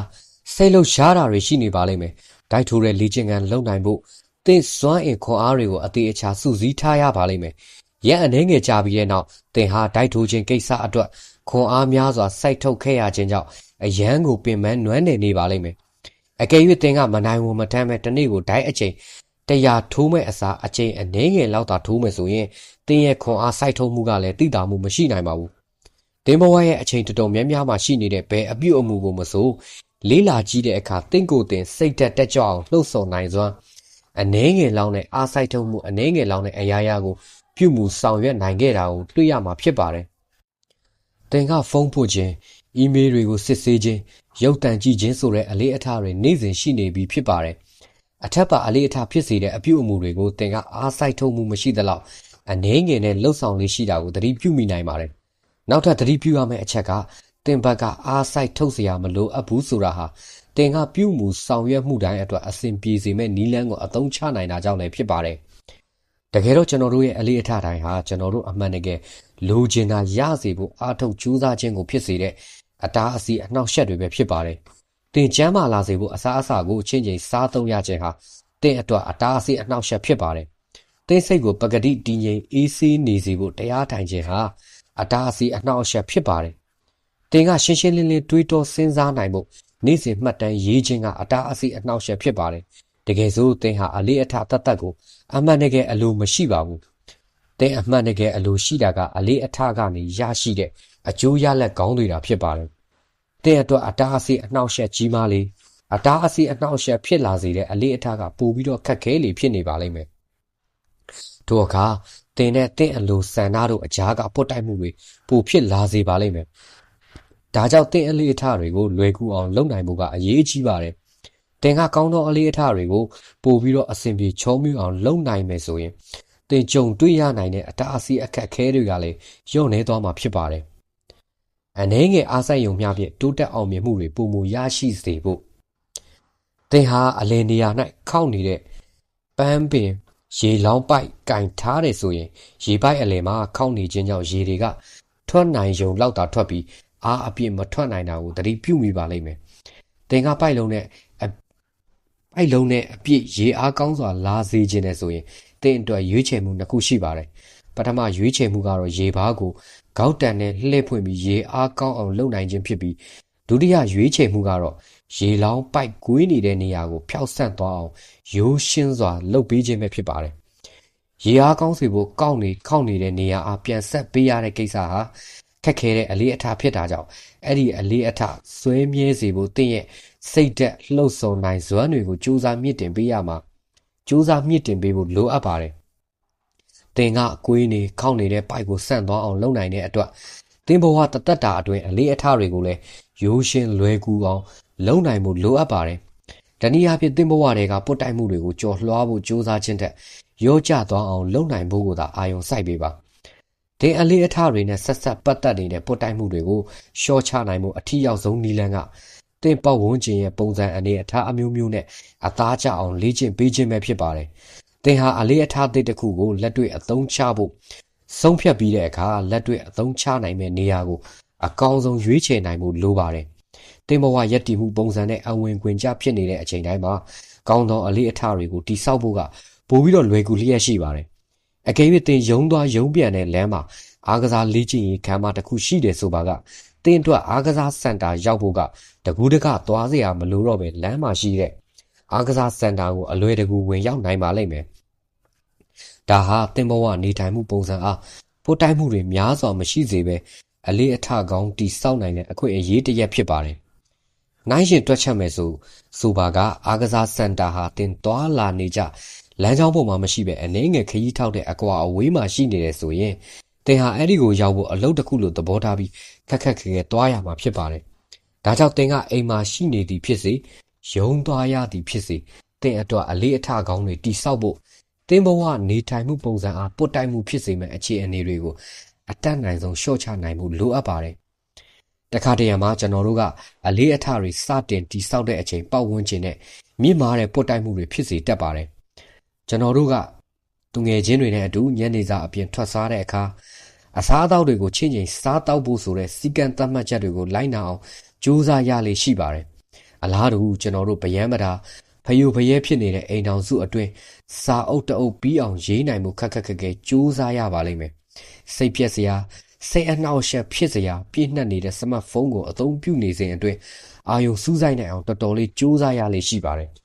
စိတ်လှုပ်ရှားတာတွေရှိနေပါလိမ့်မယ်ဒိုက်ထိုးတဲ့လေ့ကျင့်ခန်းလုပ်နိုင်ဖို့သင်စွမ်းအင်ခွန်အားတွေကိုအသေးအချာစုစည်းထားရပါလိမ့်မယ်ရက်အနေငယ်ကြာပြီးတဲ့နောက်သင်ဟာဒိုက်ထိုးခြင်းကိစ္စအတွက်ခွန်အားများစွာစိုက်ထုတ်ခဲ့ရခြင်းကြောင့်အယမ်းကိုပင်ပန်းနွမ်းနယ်နေပါလိမ့်မယ်အကယ်၍သင်ကမနိုင်ဝန်မထမ်းမဲ့တနေ့ကိုဒိုင်းအချိန်တရားထိုးမဲ့အစားအချိန်အနည်းငယ်လောက်သာထိုးမယ်ဆိုရင်သင်ရဲ့ခွန်အားစိုက်ထုတ်မှုကလည်းတိတာမှုမရှိနိုင်ပါဘူး။သင်ဘဝရဲ့အချိန်တော်တော်များများမှာရှိနေတဲ့ဘယ်အပြုတ်အမူကိုမဆို လေးလာကြည့်တဲ့အခါသင်ကိုယ်တင်စိတ်တက်တက်ကြွအောင်လှုပ်ဆော်နိုင်စွမ်းအနှဲငယ်လောက်နဲ့အားစိုက်ထုတ်မှုအနှဲငယ်လောက်နဲ့အရာရာကိုပြုမှုဆောင်ရွက်နိုင်ခဲ့တာကိုတွေ့ရမှာဖြစ်ပါတယ်။သင်ကဖုန်းပို့ခြင်းအီးမေးလ်တွေကိုစစ်ဆေးခြင်းရုပ်တံကြည့်ခြင်းဆိုတဲ့အလေးအထားတွေနေ့စဉ်ရှိနေပြီဖြစ်ပါတယ်။အထက်ပါအလေးအထားဖြစ်စေတဲ့အပြုအမူတွေကိုသင်ကအားစိုက်ထုတ်မှုမရှိသလောက်အနှဲငယ်နဲ့လှုပ်ဆောင်လေးရှိတာကိုသတိပြုမိနိုင်ပါတယ်။နောက်ထပ်သတိပြုရမယ့်အချက်က သင်ဘက်ကအားစိုက်ထုတ်เสียမလို့အပ်ဘူးဆိုတာဟာသင်ကပြုမှုဆောင်ရွက်မှုတိုင်းအတွက်အစဉ်ပြေစေမဲ့နီးလန်းကိုအသုံးချနိုင်တာကြောင့်လည်းဖြစ်ပါတယ်။တကယ်တော့ကျွန်တော်တို့ရဲ့အလေးအထားတိုင်းဟာကျွန်တော်တို့အမှန်တကယ်လိုချင်တာရစေဖို့အားထုတ်ကြိုးစားခြင်းကိုဖြစ်စေတဲ့အတားအဆီးအနှောက်အယှက်တွေပဲဖြစ်ပါတယ်။တင်ကျမ်းမာလာစေဖို့အစားအစာကိုအချင်းချင်းစားသုံးရခြင်းဟာတင်အတွက်အတားအဆီးအနှောက်အယှက်ဖြစ်ပါတယ်။တင်စိတ်ကိုပကတိတည်ငြိမ်အေးဆေးနေစေဖို့တရားထိုင်ခြင်းဟာအတားအဆီးအနှောက်အယှက်ဖြစ်ပါတယ် တင်ကရှင်းရှင်းလင်းလင်းတွေးတောစဉ်းစားနိုင်ဖို့နေ့စဉ်မှတ်တမ်းရေးခြင်းကအတားအဆီးအနှောက်အယှက်ဖြစ်ပါတယ်တကယ်ဆိုတင်ဟာအလေးအထားတတ်တတ်ကိုအမှန်တကယ်အလိုမရှိပါဘူးတင်အမှန်တကယ်အလိုရှိတာကအလေးအထားကနေရရှိတဲ့အကျိုးရလဒ်ကောင်းတွေတာဖြစ်ပါတယ်တင်အတွက်အတားအဆီးအနှောက်အယှက်ကြီးမားလေအတားအဆီးအနှောက်အယှက်ဖြစ်လာစေတဲ့အလေးအထားကပိုပြီးတော့ခက်ခဲလေဖြစ်နေပါလိမ့်မယ်ထို့အခါတင်နဲ့တင့်အလိုဆန္ဒတို့အကြားကပုတ်တိုက်မှုတွေပိုဖြစ်လာစေပါလိမ့်မယ် ဒါကြောင့်တင်အလေးအထားတွေကိုလွယ်ကူအောင်လုပ်နိုင်ဖို့ကအရေးကြီးပါတယ်တင်ကကောင်းသောအလေးအထားတွေကိုပို့ပြီးတော့အဆင်ပြေချောမြူအောင်လုပ်နိုင်မယ်ဆိုရင်တင်ကြုံတွေ့ရနိုင်တဲ့အတားအဆီးအခက်အခဲတွေကလည်းညှော့နေသွားမှာဖြစ်ပါတယ်။အနေငယ်အားစိုက်ယုံမျှဖြင့်တိုးတက်အောင်မြင်မှုတွေပုံမူရရှိစေဖို့တင်ဟာအလယ်နေရာ၌ခောက်နေတဲ့ပန်းပင်ရေလောင်းပိုက်ကင်ထားတယ်ဆိုရင်ရေပိုက်အလယ်မှာခောက်နေခြင်းကြောင့်ရေတွေကထွက်နိုင်ယုံလောက်တာထွက်ပြီး အားအပြည့်မထွက်နိုင်တာကိုသတိပြုမိပါလိမ့်မယ်။တင်ကပိုက်လုံးနဲ့ပိုက်လုံးနဲ့အပြည့်ရေအားကောင်းစွာလာစေခြင်းနဲ့ဆိုရင်တင့်အတွက်ရွေးချယ်မှုနှစ်ခုရှိပါတယ်။ပထမရွေးချယ်မှုကတော့ရေဘားကိုကောက်တန်နဲ့လှည့်ဖွင့်ပြီးရေအားကောင်းအောင်လုပ်နိုင်ခြင်းဖြစ်ပြီးဒုတိယရွေးချယ်မှုကတော့ရေလောင်းပိုက်ကွေးနေတဲ့နေရာကိုဖျောက်ဆန့်သွားအောင်ရိုးရှင်းစွာလုပ်ပေးခြင်းပဲဖြစ်ပါတယ်။ရေအားကောင်းစေဖို့ကောက်နေခောက်နေတဲ့နေရာအားပြန်ဆက်ပေးရတဲ့ကိစ္စဟာ ခက်ခဲတဲ့အလေးအထားဖြစ်တာကြောင့်အဲ့ဒီအလေးအထားဆွဲမြဲစေဖို့တင့်ရဲ့စိတ်သက်လှုပ်ဆောင်နိုင်စွမ်းတွေကိုစူးစမ်းမြင့်တင်ပေးရမှာစူးစမ်းမြင့်တင်ပေးဖို့လိုအပ်ပါတယ်။တင်ကအကွေးနေခောက်နေတဲ့ပိုက်ကိုဆန့်သွားအောင်လုပ်နိုင်တဲ့အတွက်တင်ဘဝတသက်တာအတွင်းအလေးအထားတွေကိုလည်းရိုးရှင်းလွယ်ကူအောင်လုံနိုင်မှုလိုအပ်ပါတယ်။တနည်းအားဖြင့်တင်ဘဝတွေကပုတ်တိုက်မှုတွေကိုကြော်လွှားဖို့ကြိုးစားခြင်းထက်ရောကျသွားအောင်လုံနိုင်ဖို့ကိုသာအာရုံစိုက်ပေးပါ။ တင်အလေးအထားတွေနဲ့ဆက်ဆက်ပတ်သက်နေတဲ့ပုတ်တိုက်မှုတွေကိုရှော့ချနိုင်မှုအထီးရောက်ဆုံးနည်းလမ်းကတင့်ပတ်ဝန်းကျင်ရဲ့ပုံစံအနေအထားအမျိုးမျိုးနဲ့အသားကျအောင်လေ့ကျင့်ပေးခြင်းပဲဖြစ်ပါတယ်။သင်ဟာအလေးအထားသစ်တစ်ခုကိုလက်တွေ့အသုံးချဖို့ဆုံးဖြတ်ပြီးတဲ့အခါလက်တွေ့အသုံးချနိုင်မယ့်နေရာကိုအကောင်းဆုံးရွေးချယ်နိုင်မှုလိုပါတယ်။သင်ဘဝယက်တီမှုပုံစံနဲ့အဝင်ခွင်ကြဖြစ်နေတဲ့အချိန်တိုင်းမှာကောင်းသောအလေးအထားတွေကိုတိဆောက်ဖို့ကပိုပြီးတော့လွယ်ကူလျက်ရှိပါတယ်။ အကယ်၍သင်ယုံသွားယုံပြန်တဲ့လမ်းမှာအားကစားလေ့ကျင့်ရေးခန်းမတစ်ခုရှိတယ်ဆိုပါကတင်းအတွက်အားကစားစင်တာရောက်ဖို့ကတကူးတကသွားစရာမလိုတော့ပဲလမ်းမှာရှိတဲ့အားကစားစင်တာကိုအလွယ်တကူဝင်ရောက်နိုင်ပါလိမ့်မယ်။ဒါဟာတင်ဘဝနေထိုင်မှုပုံစံအားပိုတိုက်မှုတွေများစွာမရှိစေပဲအလေးအထကောင်းတိစောက်နိုင်တဲ့အခွင့်အရေးတစ်ရက်ဖြစ်ပါတယ်။နိုင်ရှင်တွက်ချက်မယ်ဆိုဆိုပါက အားကစားစင်တာဟာတင်သွားလာနေကြ လမ်းကြောင်းပေါ်မှာမရှိပဲအနေငယ်ခရီးထောက်တဲ့အကွာအဝေးမှာရှိနေတယ်ဆိုရင်တင်ဟာအဲ့ဒီကိုရောက်ဖို့အလုပ်တစ်ခုလိုသဘောထားပြီးခက်ခက်ခဲခဲတွားရမှာဖြစ်ပါတယ်။ဒါကြောင့်တင်ကအိမ်မှာရှိနေသည်ဖြစ်စေရုံသွားရသည်ဖြစ်စေတင်အတွက်အလေးအထကောင်းတွေတိဆောက်ဖို့တင်ဘဝနေထိုင်မှုပုံစံအားပုတ်တိုက်မှုဖြစ်စေမယ့်အခြေအနေတွေကိုအတတ်နိုင်ဆုံးရှော့ချနိုင်မှုလိုအပ်ပါတယ်။တခါတရံမှာကျွန်တော်တို့ကအလေးအထတွေစတင်တိဆောက်တဲ့အချိန်ပတ်ဝန်းကျင်နဲ့မြင့်မားတဲ့ပုတ်တိုက်မှုတွေဖြစ်စေတတ်ပါတယ်။ ကျွန်တော်တို့ကသူငယ်ချင်းတွေနဲ့အတူညနေစာအပြင်ထွက်စားတဲ့အခါအစားအသောက်တွေကိုချင်းချင်းစားတောက်ဖို့ဆိုတဲ့စီကံသတ်မှတ်ချက်တွေကိုလိုက်နာအောင်ကြိုးစားရလေရှိပါတယ်။အလားတူကျွန်တော်တို့ဗယံမတာဖယိုဖယဲဖြစ်နေတဲ့အိမ်တော်စုအတွင်းစာအုပ်တအုပ်ပြီးအောင်ရေးနိုင်မှုခက်ခက်ခက်ခဲကြိုးစားရပါလိမ့်မယ်။စိတ်ပြက်စရာစိတ်အနှောက်အယှက်ဖြစ်စရာပြည့်နှက်နေတဲ့စမတ်ဖုန်းကိုအသုံးပြုနေစဉ်အတွင်းအာယုံစူးစိုက်နိုင်အောင်တော်တော်လေးကြိုးစားရလေရှိပါတယ်။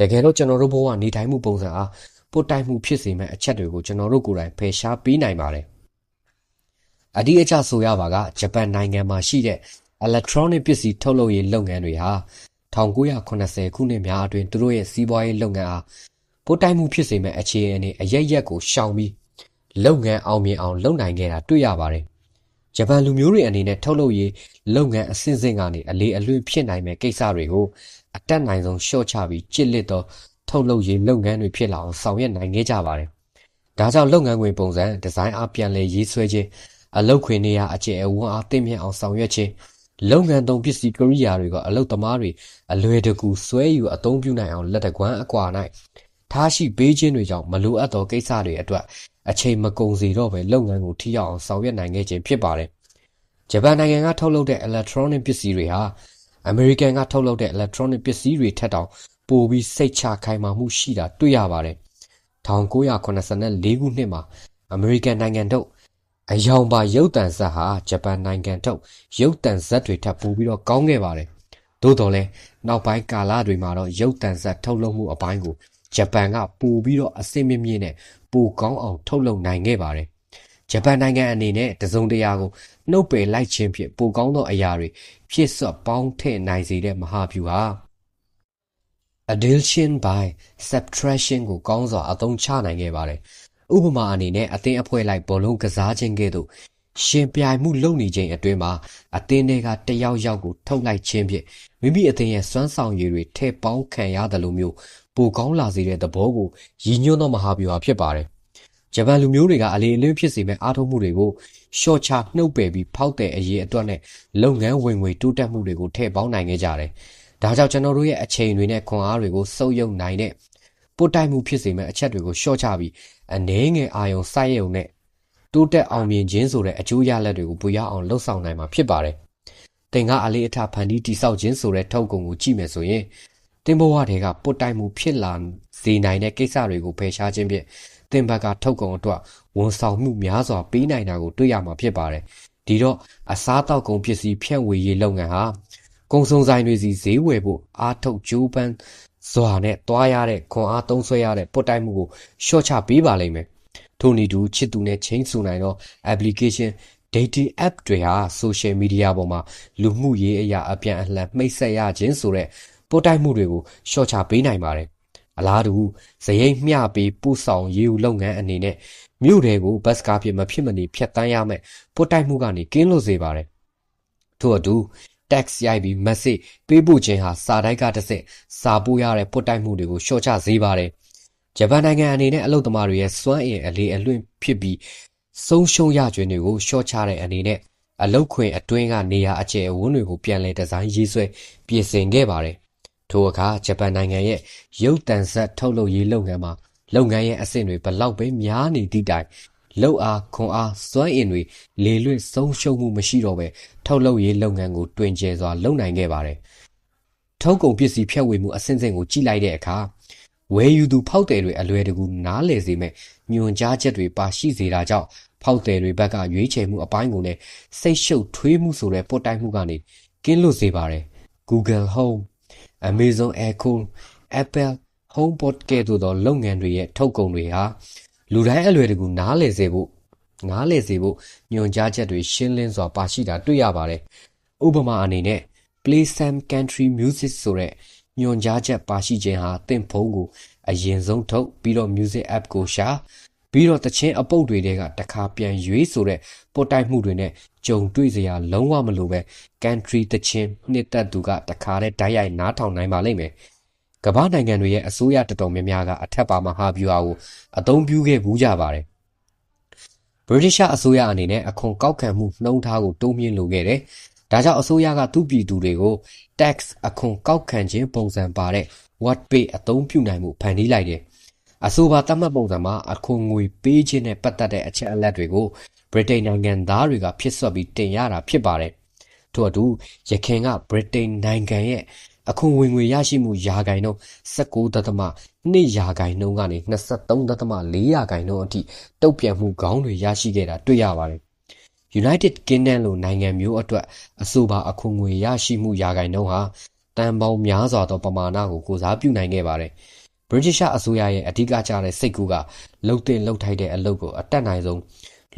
တကယ်တော့ကျွန်တော်တို့ဘဝနေထိုင်မှုပုံစံအားပို့တိုက်မှုဖြစ်စေမဲ့အချက်တွေကိုကျွန်တော်တို့ကိုယ်တိုင်ဖယ်ရှားပေးနိုင်ပါတယ်။အဒီအကျဆိုရပါကဂျပန်နိုင်ငံမှာရှိတဲ့ electronic ပစ္စည်းထုတ်လုပ်ရေးလုပ်ငန်းတွေဟာ1980ခုနှစ်များအတွင်းသူတို့ရဲ့စီးပွားရေးလုပ်ငန်းအားပိုတိုက်မှုဖြစ်စေမဲ့အခြေအနေအရရက်ကိုရှောင်ပြီးလုပ်ငန်းအောင်မြင်အောင်လုပ်နိုင်ခဲ့တာတွေ့ရပါတယ်။ ဂျပန်လူမျိုးတွေအနေနဲ့ထုတ်လုပ်ရေးလုပ်ငန်းအဆင့်ဆင့်ကနေအလေးအလွင့်ဖြစ်နိုင်မဲ့ကိစ္စတွေကိုအတက်နိုင်ဆုံးရှော့ချပြီးကြစ်လစ်သောထုတ်လုပ်ရေးလုပ်ငန်းတွေဖြစ်လာအောင်ဆောင်ရွက်နိုင်ခဲ့ကြပါတယ်။ဒါကြောင့်လုပ်ငန်းခွင်ပုံစံဒီဇိုင်းအားပြန်လည်ရေးဆွဲခြင်းအလုတ်ခွင်နေရအကျယ်အဝန်းအားသိမြင့်အောင်ဆောင်ရွက်ခြင်းလုပ်ငန်းသုံးပစ္စည်းကိရိယာတွေကအလုတ်သမားတွေအလွယ်တကူဆွဲယူအသုံးပြုနိုင်အောင်လက်တကွမ်းအကွာ၌ ထားရှိပေးခြင်းတွေကြောင့်မလိုအပ်သောကိစ္စတွေအတွက်အချိန်မကုန်စေတော့ပဲလုပ်ငန်းကိုထိရောက်အောင်ဆောင်ရွက်နိုင်ခဲ့ခြင်းဖြစ်ပါတယ်။ဂျပန်နိုင်ငံကထုတ်လုပ်တဲ့ electronic ပစ္စည်းတွေဟာအမေရိကန်ကထုတ်လုပ်တဲ့ electronic ပစ္စည်းတွေထက်တောင်ပိုပြီးစိတ်ချခိုင်မာမှုရှိတာတွေ့ရပါတယ်။1984ခုနှစ်မှာအမေရိကန်နိုင်ငံတို့အယောင်ပါရုပ်တံဇက်ဟာဂျပန်နိုင်ငံထုတ်ရုပ်တံဇက်တွေထပ်ပိုပြီးတော့ကောင်းခဲ့ပါတယ်။သို့တော်လဲနောက်ပိုင်းကာလတွေမှာတော့ရုပ်တံဇက်ထုတ်လုပ်မှုအပိုင်းကို ဂျပန်ကပိုပြီးတော့အဆင့်မြင့်မြင့်နဲ့ပိုကောင်းအောင်ထုတ်လုပ်နိုင်ခဲ့ပါတယ်။ဂျပန်နိုင်ငံအနေနဲ့တစုံတရာကိုနှုတ်ပယ်လိုက်ခြင်းဖြင့်ပိုကောင်းသောအရာတွေဖြစ်စွပေါင်းထည့်နိုင်စေတဲ့မဟာဗျူဟာ addition by subtraction ကိုကောင်းစွာအသုံးချနိုင်ခဲ့ပါတယ်။ဥပမာအနေနဲ့အသင်းအဖွဲ့လိုက်ဘောလုံးကစားခြင်းကဲ့သို့ရှင်ပြိုင်မှုလုပ်နေခြင်းအတွင်းမှာအသင်းတွေကတယောက်ယောက်ကိုထုတ်လိုက်ခြင်းဖြင့်မိမိအသင်းရဲ့စွမ်းဆောင်ရည်တွေထည့်ပေါင်းခံရတယ်လို့မျိုး ပိုကောင်းလာစေတဲ့သဘောကိုရည်ညွှန်းသောမဟာဗျူဟာဖြစ်ပါတယ်။ဂျပန်လူမျိုးတွေကအလေအလွင့်ဖြစ်စေမဲ့အားထုတ်မှုတွေကိုရှော့ချနှုတ်ပယ်ပြီးဖောက်တဲ့အရေးအတွက်နဲ့လုပ်ငန်းဝင်ငွေတိုးတက်မှုတွေကိုထည့်ပေါင်းနိုင်ခဲ့ကြတယ်။ဒါကြောင့်ကျွန်တော်တို့ရဲ့အချိန်တွေနဲ့ခွန်အားတွေကိုစုပ်ယုပ်နိုင်တဲ့ပို့တိုက်မှုဖြစ်စေမဲ့အချက်တွေကိုရှော့ချပြီးအနှဲငယ်အာယုံစိုက်ရုံနဲ့တိုးတက်အောင်မြင်ခြင်းဆိုတဲ့အကျိုးရလဒ်တွေကိုပိုရအောင်လှုပ်ဆောင်နိုင်မှာဖြစ်ပါတယ်။သင်ကအလေးအထားဖန်တီးတိဆောက်ခြင်းဆိုတဲ့ထုတ်ကုန်ကိုကြည့်မယ်ဆိုရင် တင်ဘဝတွေကပုတ်တိုက်မှုဖြစ်လာစေနိုင်တဲ့ကိစ္စတွေကိုဖယ်ရှားခြင်းဖြင့်တင်ဘက်ကထုတ်ကုန်အတွက်ဝန်ဆောင်မှုများစွာပေးနိုင်တာကိုတွေ့ရမှာဖြစ်ပါတယ်။ဒီတော့အစားတောက်ကုန်ပစ္စည်းဖြန့်ဝေရေးလုပ်ငန်းဟာကုန်စုံဆိုင်တွေစီဈေးဝယ်ဖို့အားထုတ်ကြိုးပမ်းစွာနဲ့တွားရတဲ့ခွန်အားသုံးဆွဲရတဲ့ပုတ်တိုက်မှုကိုရှော့ချပေးပါလိမ့်မယ်။ထို့နည်းတူချစ်သူနဲ့ချင်းဆူနိုင်သော application dating app တွေဟာ social media ပေါ်မှာလူမှုရေးအရာအပြန်အလှန်မှိတ်ဆက်ရခြင်းဆိုတဲ့ ပို့တိုက်မှုတွေကိုရှော့ချပေးနိုင်ပါတယ်။အလားတူဇရိတ်မျှပေးပို့ဆောင်ရေးဦးလုပ်ငန်းအနေနဲ့မြို့တွေကိုဘတ်စကားဖြင့်မဖြစ်မနေဖြတ်တန်းရမယ်ပို့တိုက်မှုကနေကင်းလွတ်စေပါတယ်။ထို့အတူ tax ရိုက်ပြီး message ပေးပို့ခြင်းဟာစာတိုက်ကတစ်ဆင့်စာပို့ရတဲ့ပို့တိုက်မှုတွေကိုရှော့ချစေပါတယ်။ဂျပန်နိုင်ငံအနေနဲ့အလုပ်သမားတွေရဲ့စွမ်းအင်အလေးအလွင့်ဖြစ်ပြီးဆုံးရှုံးရကျွင်းတွေကိုရှော့ချတဲ့အနေနဲ့အလုတ်ခွင်အတွင်းကနေရာအကျယ်အဝန်းတွေကိုပြန်လည်ဒီဇိုင်းရေးဆွဲပြင်ဆင်ခဲ့ပါတယ်။ ထိုအခါဂျပန်နိုင်ငံရဲ့ရုပ်တံဆက်ထုတ်လုပ်ရေးလုပ်ငန်းမှာလုပ်ငန်းရဲ့အဆင့်တွေဘလောက်ပဲများနေသည့်တိုင်လောက်အားခွန်အားစွမ်းအင်တွေလေလွင့်ဆုံးရှုံးမှုမရှိတော့ပဲထုတ်လုပ်ရေးလုပ်ငန်းကိုတွင်ကျယ်စွာလုပ်နိုင်ခဲ့ပါတယ်။ထုတ်ကုန်ပစ္စည်းဖြတ်ဝေမှုအဆင့်ဆင့်ကိုကြည့်လိုက်တဲ့အခါဝယ်ယူသူဖောက်တယ်တွေအလွယ်တကူနားလည်စေမဲ့ညွန်ကြားချက်တွေပါရှိစေတာကြောင့်ဖောက်တယ်တွေဘက်ကရွေးချယ်မှုအပိုင်းကိုလည်းစိတ်ရှုပ်ထွေးမှုဆိုတဲ့ပုတ်တိုက်မှုကနေကင်းလွတ်စေပါတယ်။ Google Home, Amazon Echo, Apple HomePod ကဲ့သို့သောလုပ်ငန်းတွေရဲ့ထုတ်ကုန်တွေဟာလူတိုင်းအလွယ်တကူနားလည်စေဖို့နားလည်စေဖို့ညွန်ကြားချက်တွေရှင်းလင်းစွာပါရှိတာတွေ့ရပါတယ်။ဥပမာအနေနဲ့ Play some country music ဆိုတဲ့ညွန်ကြားချက်ပါရှိခြင်းဟာသင်ဖုန်းကိုအရင်ဆုံးထုတ်ပြီးတော့ music app ကိုရှာပြီးတော့တချင်းအပုတ်တွေတဲကတခါပြန်ရွေးဆိုတဲ့ပေါ်တိုက်မှုတွေနဲ့ ကြုံတွေ့စရာလုံးဝမလိုပဲ country တချင်းနှစ်သက်သူကတခါတည်းဓာတ်ရိုက်နားထောင်နိုင်ပါလိမ့်မယ်ကမ္ဘာနိုင်ငံတွေရဲ့အစိုးရတော်တော်များများကအထက်ပါမဟာဗျူဟာကိုအသုံးပြုခဲ့ဘူးကြပါတယ်ဗြိတိရှအစိုးရအနေနဲ့အခွန်ကောက်ခံမှုနှုံးထားကိုတိုးမြှင့်လိုခဲ့တယ်။ဒါကြောင့်အစိုးရကသူ့ပြည်သူတွေကို tax အခွန်ကောက်ခံခြင်းပုံစံပါတဲ့ what pay အသုံးပြုနိုင်မှုဖန်တီးလိုက်တယ်။အဆိုပါသတ်မှတ်ပုံစံမှာအခွန်ငွေပေးခြင်းနဲ့ပတ်သက်တဲ့အချက်အလက်တွေကို ဗြိတိန်နိုင်ငံသားတွေကဖြစ်ဆွတ်ပြီးတင်ရတာဖြစ်ပါတယ်။ထို့အတူရခင်ကဗြိတိန်နိုင်ငံရဲ့အခွန်ဝင်ငွေရရှိမှုရာဂိုင်နှုန်း19.2ရာဂိုင်နှုန်းကနေ23.4ရာဂိုင်နှုန်းအထိတုတ်ပြန်မှုခေါင်းတွေရရှိခဲ့တာတွေ့ရပါတယ်။ United Kingdom လိုနိုင်ငံမျိုးအတွက်အဆိုပါအခွန်ငွေရရှိမှုရာဂိုင်နှုန်းဟာတန်ပေါင်းများစွာသောပမာဏကိုကိုစားပြုနိုင်ခဲ့ပါတယ်။ British အစိုးရရဲ့အဓိကကျတဲ့စိတ်ကူးကလှုပ်တင်လှုပ်ထိုက်တဲ့အလုပ်ကိုအတက်နိုင်ဆုံး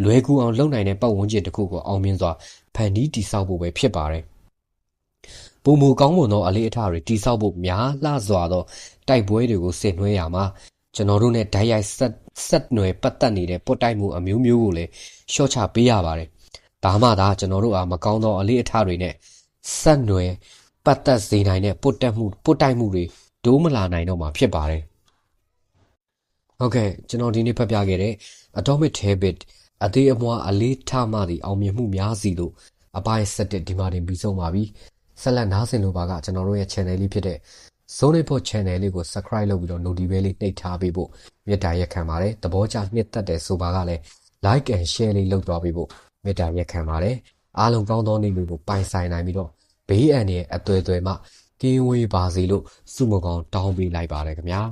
လွယ်ကူအောင်လုပ်နိုင်တဲ့ပတ်ဝန်းကျင်တစ်ခုကိုအောင်မြင်စွာဖန်တီးတည်ဆောက်ဖို့ပဲဖြစ်ပါတယ်။ပုံမူကောင်းမွန်သောအလေးအထားတွေတိဆောက်ဖို့များလှစွာသောတိုက်ပွဲတွေကိုဆင်နွှဲရမှာကျွန်တော်တို့နဲ့ဓာတ်ရိုက်ဆက်ဆက်နွယ်ပတ်သက်နေတဲ့ပုတ်တိုက်မှုအမျိုးမျိုးကိုလည်းရှော့ချပေးရပါတယ်။ဒါမှသာကျွန်တော်တို့အားမကောင်းသောအလေးအထားတွေနဲ့ဆက်နွယ်ပတ်သက်စေနိုင်တဲ့ပုတ်တက်မှုပုတ်တိုက်မှုတွေဒိုးမလာနိုင်တော့မှာဖြစ်ပါတယ်။ဟုတ်ကဲ့ကျွန်တော်ဒီနေ့ဖတ်ပြခဲ့တဲ့ Atomic Habit အသေးအမွှားအလေးထားမှသည့်အောင်မြင်မှုများစီလို့အပိုင်း7ဒီမှာတင်ပြီးဆုံးပါပြီဆက်လက်နားဆင်လို့ပါကကျွန်တော်တို့ရဲ့ channel လေးဖြစ်တဲ့ Zone Report channel လေးကို subscribe လုပ်ပြီးတော့ notification လေးနှိပ်ထားပေးဖို့မေတ္တာရက်ခံပါတယ်သဘောကျနှစ်သက်တယ်ဆိုပါကလည်း like and share လေးလုပ်သွားပေးဖို့မေတ္တာရက်ခံပါတယ်အားလုံးကောင်းသောနေ့တွေကိုပိုင်ဆိုင်နိုင်ပြီးတော့ဘေးအန္တရာယ်အသွယ်သွယ်မှကင်းဝေးပါစေလို့ဆုမကောင်းတောင်းပေးလိုက်ပါတယ်ခင်ဗျာ